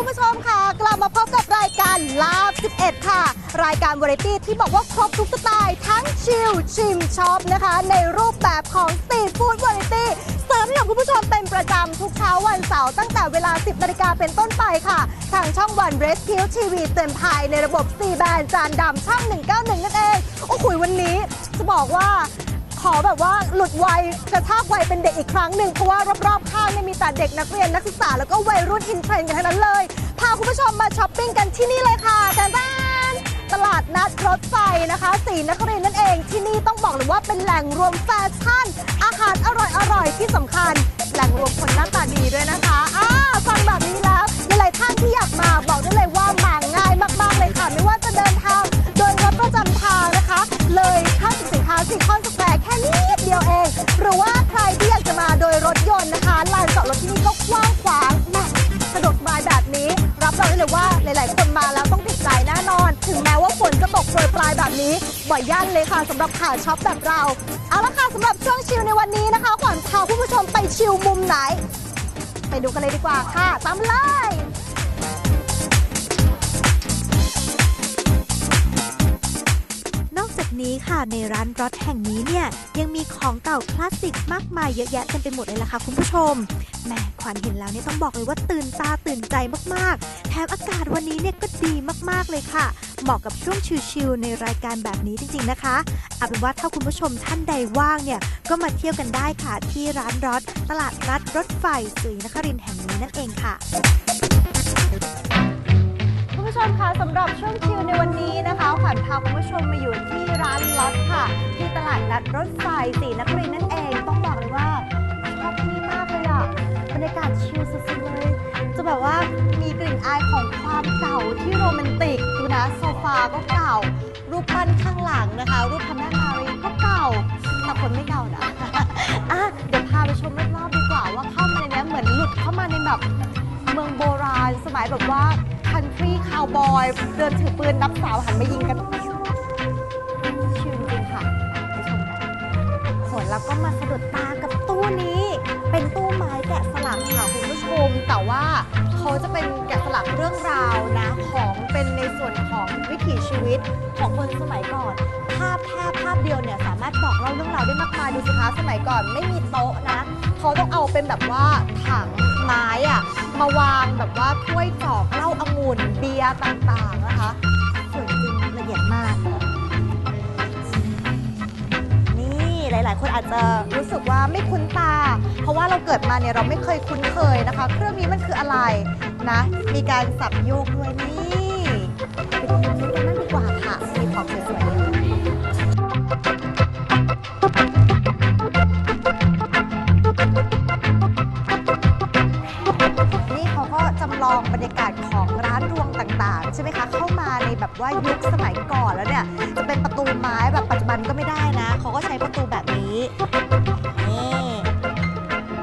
คุณผู้ชมค่ะ กลับมาพบกับรายการลาบ 11 ค่ะ รายการวาไรตี้ที่บอกว่าครบทุกสไตล์ทั้งชิลชิมช็อปนะคะ ในรูปแบบของสตรีทฟู้ดวาไรตี้เสริมให้กับคุณผู้ชมเป็นประจำทุกเช้าวันเสาร์ตั้งแต่เวลา 10นาฬิกาเป็นต้นไปค่ะ ทางช่องวันเรส i ิวทีวีเตือนภัยในระบบ 4 แบนจานดำช่อง 191 นั่นเอง โอ้โหวันนี้จะบอกว่า ขอแบบว่าหลุดวัยกระชากวัยเป็นเด็กอีกครั้งหนึ่งเพราะว่ารอบๆข้างเนี่ยมีแต่เด็กนักเรียนนักศึกษาแล้วก็วัยรุ่นอินเทรนด์กันทั้งนั้นเลยพาคุณผู้ชมมาช้อปปิ้งกันที่นี่เลยค่ะจานานตลาดนัดรถไฟนะคะสีนครินทร์นั่นเองที่นี่ต้องบอกเลยว่าเป็นแหล่งรวมแฟชั่น อาหารอร่อยๆที่สำคัญ แหล่งรวมคนหน้าตาดีด้วยนะคะอ่าฟังแบบนี้แล้วหลายท่านที่อยากมาบอกได้เลยว่ามาง่ายมากๆเลยค่ะไม่ว่าจะเดินทางโดยรถประจำทางนะคะ เลยข้ามสินค้าซีคอนสแควร์แค่นิด เดียวเอง หรือว่าใครที่อยากจะมาโดยรถยนต์นะคะลานจอดรถที่นี่ก็กว้างขวางแม่สะดวกสบายแบบนี้ รับรองได้เลยว่าหลาย ๆ คนมาแล้วต้องติดใจแน่นอน ถึงแม้ว่าฝนจะตกโปรยปลายแบบนี้บ่อยย่านเลยค่ะสำหรับขาช็อปแบบเราเอาละค่ะสำหรับช่วงชิลในวันนี้นะคะขวัญพาผู้ชมไปชิลมุมไหน ไปดูกันเลยดีกว่าค่ะตามเลย นอกจากนี้ค่ะในร้านรถแห่งนี้เนี่ยยังมีของเก่าคลาสสิกมากมายเยอะแยะเต็มไปหมดเลยล่ะค่ะคุณผู้ชมแหมขวัญเห็นแล้วเนี่ยต้องบอกเลยว่าตื่นตาตื่นใจมากๆ แถมอากาศวันนี้เนี่ยก็ดีมากๆเลยค่ะ เหมาะกับช่วงชิลๆในรายการแบบนี้จริงๆนะคะเอาเป็นว่าถ้าคุณผู้ชมท่านใดว่างเนี่ยก็มาเที่ยวกันได้ค่ะ ที่ร้านรถตลาดนัดรถไฟศรีนครินทร์แห่งนี้นั่นเองค่ะ ชมคะสำหรับช่วงชิลในวันนี้นะคะขวัญพาคุณผู้ชมมาอยู่ที่ร้านล็อตค่ะ ที่ตลาดนัดรถไฟศรีนครินทร์นั่นเองต้องบอกเลยว่าชอบที่นี่มากเลยอะบรรยากาศชิลสุดๆเลย จะแบบว่ามีกลิ่นอายของความเก่าที่โรแมนติกดูนะโซฟาก็เก่า รูปปั้นข้างหลังนะคะ รูปพระแม่มารีก็เก่าแต่คนไม่เก่านะอะเดี๋ยวพาไปชมรอบๆดีกว่าว่าเข้ามาในนี้เหมือนหลุดเข้ามาในแบบเมืองโบราณสมัยแบบว่า คันทรีคาวบอย เดินถือปืนนับสาวหันมายิงกันชิลจริงๆค่ะไปชมกันโหแล้วก็มาสะดุดตากับตู้นี้ เป็นตู้ไม้แกะสลักค่ะคุณผู้ชม แต่ว่าเขาจะเป็นแกะสลักเรื่องราวนะของเป็นในส่วนของวิถีชีวิตของคนสมัยก่อน ภาพแค่ภาพเดียวเนี่ยสามารถบอกเล่าเรื่องราวได้มากมายดูสิคะสมัยก่อนไม่มีโต๊ะนะเขาต้องเอาเป็นแบบว่าถังไม้อะ มาวางแบบว่าถ้วยจอกเหล้าองุ่นเบียร์ต่างๆนะคะสวยจริงละเอียดมาก นี่หลาย ๆ คนอาจจะรู้สึกว่าไม่คุ้นตา เพราะว่าเราเกิดมาเนี่ยเราไม่เคยคุ้นเคยนะคะ เครื่องนี้มันคืออะไรนะ มีการสับโยกด้วยนี่ ว่ายุคสมัยก่อนแล้วเนี่ยจะเป็นประตูไม้แบบปัจจุบันก็ไม่ได้นะเขาก็ใช้ประตูแบบนี้นี่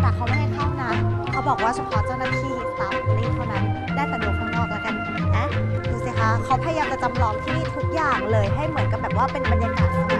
แต่เขาไม่ให้เข้านะเขาบอกว่าเฉพาะเจ้าหน้าที่ตาฟนี่เท่านั้นได้แต่ดูข้างนอกแล้วกันนะดูสิคะเขาพยายามจะจำลองที่นี่ทุกอย่างเลยให้เหมือนกับแบบว่าเป็นบรรยากาศสมัย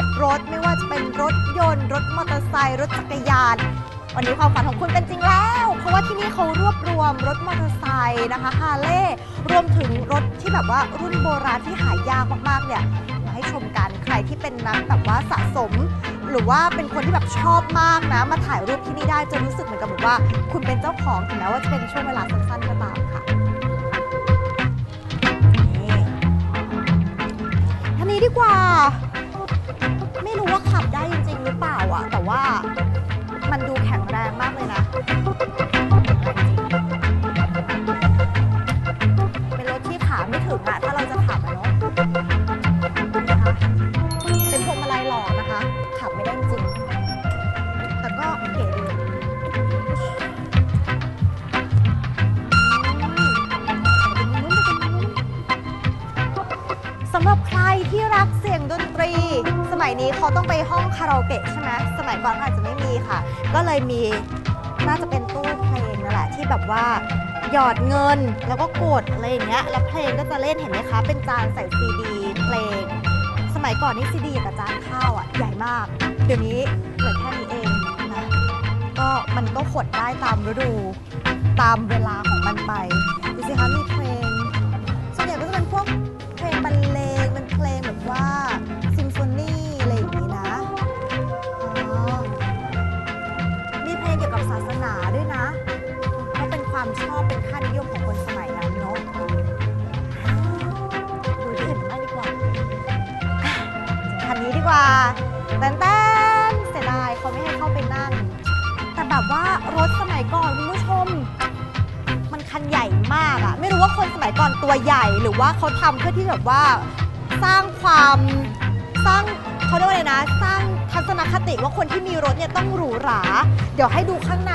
อบรถไม่ว่าจะเป็นรถยนต์ รถมอเตอร์ไซค์รถจักรยาน วันนี้ความฝันของคุณเป็นจริงแล้ว เพราะว่าที่นี่เขารวบรวมรถมอเตอร์ไซค์นะคะฮาร์เลย์รวมถึงรถที่แบบว่ารุ่นโบราณที่หายากมากๆเนี่ยมาให้ชมกันใครที่เป็นนักแบบว่าสะสม หรือว่าเป็นคนที่แบบชอบมากนะ มาถ่ายรูปที่นี่ได้จะรู้สึกเหมือนกับแบบว่า คุณเป็นเจ้าของถึงแม้ว่าจะเป็นช่วงเวลาสั้นๆก็ งแรงมากเลยนะ เขาต้องไปห้องคาราโอเกะใช่ไหมสมัยก่อนอาจจะไม่มีค่ะ ก็เลยมีน่าจะเป็นตู้เพลงนั่นแหละที่แบบว่าหยอดเงินแล้วก็กดอะไรอย่างเงี้ยแล้วเพลงก็จะเล่นเห็นไหมคะ เป็นจานใส่ซีดีเพลง สมัยก่อนนี่ซีดีกับจานข้าวอะใหญ่มาก เดี๋ยวนี้เหลือแค่นี้เองนะก็มันก็ขดได้ตามฤดูตามเวลาของมันไป กว่าแตนแตนเสียดายเขาไม่ให้เข้าไปนั่ง แต่แบบว่ารถสมัยก่อนคุณผู้ชม มันคันใหญ่มากอะไม่รู้ว่าคนสมัยก่อนตัวใหญ่หรือว่าเขาทำเพื่อที่แบบว่า สร้างความสร้างเขาเรียกว่าอะไรนะ สร้างทัศนคติว่าคนที่มีรถเนี่ยต้องหรูหรา เดี๋ยวให้ดูข้างใน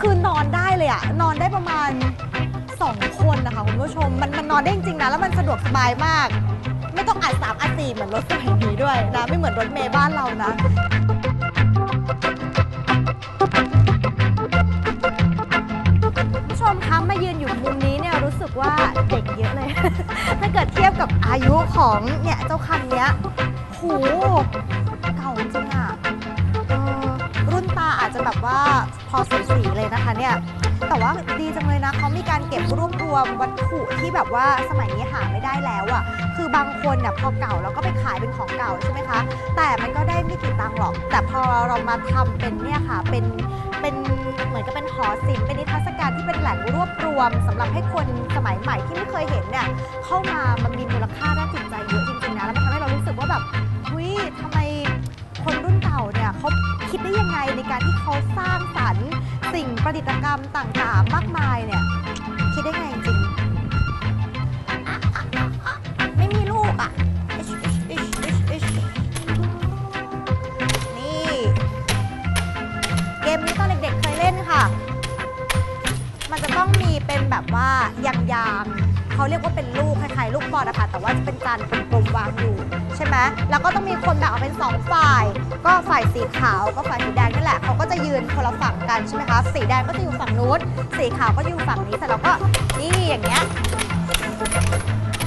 คือนอนได้เลยอะนอนได้ประมาณ 2 คนนะคะคุณผู้ชม มันมันนอนได้จริงๆนะแล้วมันสะดวกสบายมาก ต้องอัดสามอัดสี่เหมือนรถสมัยนี้ด้วยนะ ไม่เหมือนรถเมย์บ้านเรานะคุณผู้ชมคะมายืนอยู่มุมนี้เนี่ยรู้สึกว่าเด็กเยอะเลย ถ้าเกิดเทียบกับอายุของเนี่ยเจ้าคันเนี้ยโหเก่าจริงอะรุ่นตาอาจจะแบบว่าพอสีสีๆเลยนะคะเนี่ย แต่ว่าดีจังเลยนะเขามีการเก็บรวบรวมวัตถุที่แบบว่าสมัยนี้หาไม่ได้แล้วอะ่ะคือบางคนเนี่ยพอเก่าแล้วก็ไปขายเป็นของเก่าใช่ไหมคะ แต่มันก็ได้ไม่กี่ตังค์หรอก แต่พอเรามาทำเป็นเนี่ยค่ะเป็นเป็นเหมือนกับเป็นหอศิลป์เป็นนิทรรศการที่เป็นแหล่งรวบรวมสำหรับให้คนสมัยใหม่ที่ไม่เคยเห็นเนี่ยเข้ามามันมีมูลค่าด้านจิตใจเยอะจริงๆนะแล้วมันทำให้เรารู้สึกว่าแบบหุยทำไมคนรุ่นเก่าเนี่ยเขาคิดได้ยังไงในการที่เขาสร้างสรรค์ สิ่งประดิษฐกรรมต่างๆ มากมายเนี่ย คิดได้ไงจริงๆไม่มีลูกอะ นี่ เกมนี้ตอนเด็กๆเคยเล่นค่ะ มันจะต้องมีเป็นแบบว่ายางยางๆ เขาเรียกว่าเป็นลูกคล้ายๆลูกบอลนะคะแต่ว่าจะเป็นจานกลมๆวางอยู่ใช่ไหมแล้วก็ต้องมีคนแบ่งออกเป็นสองฝ่าย ก็ฝ่ายสีขาวก็ฝ่ายสีแดงนั่นแหละเขาก็จะยืนคนละฝั่งกันใช่ไหมคะสีแดงก็จะอยู่ฝั่งนู้นสีขาวก็อยู่ฝั่งนี้แต่เราก็นี่อย่างเงี้ย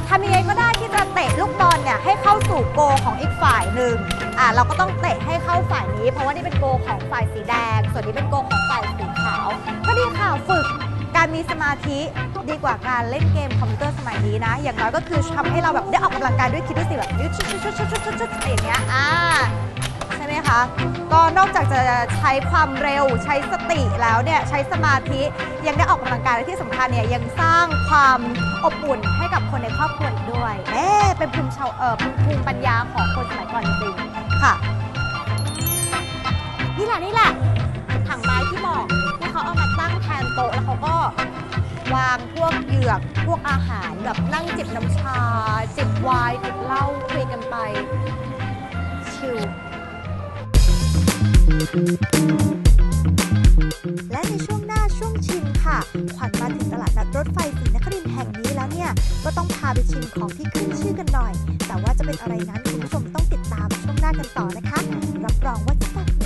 ทำยังไงก็ได้ที่จะเตะลูกบอลเนี่ยให้เข้าสู่โกของอีกฝ่ายหนึ่งอะเราก็ต้องเตะให้เข้าฝ่ายนี้ เพราะว่านี่เป็นโกของฝ่ายสีแดง ส่วนนี้เป็นโกของฝ่ายสีขาว ก็ดีค่ะฝึก การมีสมาธิดีกว่าการเล่นเกมคอมพิวเตอร์สมัยนี้นะ อย่างน้อยก็คือทำให้เราแบบได้ออกกำลังกายด้วยคิดดูสิแบบยืดชุดชุดชุดชุดชุดชุดชุดอย่างเงี้ยอ่าใช่ไหมคะ ก็นอกจากจะใช้ความเร็วใช้สติแล้วเนี่ยใช้สมาธิยังได้ออกกำลังกายและที่สำคัญเนี่ยยังสร้างความอบอุ่นให้กับคนในครอบครัวอีกด้วยเอ๊เป็นภูมิชาวเอ่อภูมิปัญญาของคนสมัยก่อนจริงๆค่ะนี่แหละนี่แหละถังไม้ที่บอกที่เขาเอามาตั้งแทนโต๊ะแล้ว วางพวกเหยือกพวกอาหารแบบนั่งจิบน้ำชา จิบไวน์จิบเหล้าคุยกันไป ชิลและในช่วงหน้าช่วงชิมค่ะ ขวัญมาถึงตลาดนัดรถไฟศรีนครินทร์แห่งนี้แล้วเนี่ย ก็ต้องพาไปชิมของที่ขึ้นชื่อกันหน่อย แต่ว่าจะเป็นอะไรนั้นคุณผู้ชมต้องติดตามช่วงหน้ากันต่อนะคะ รับรองว่าชิล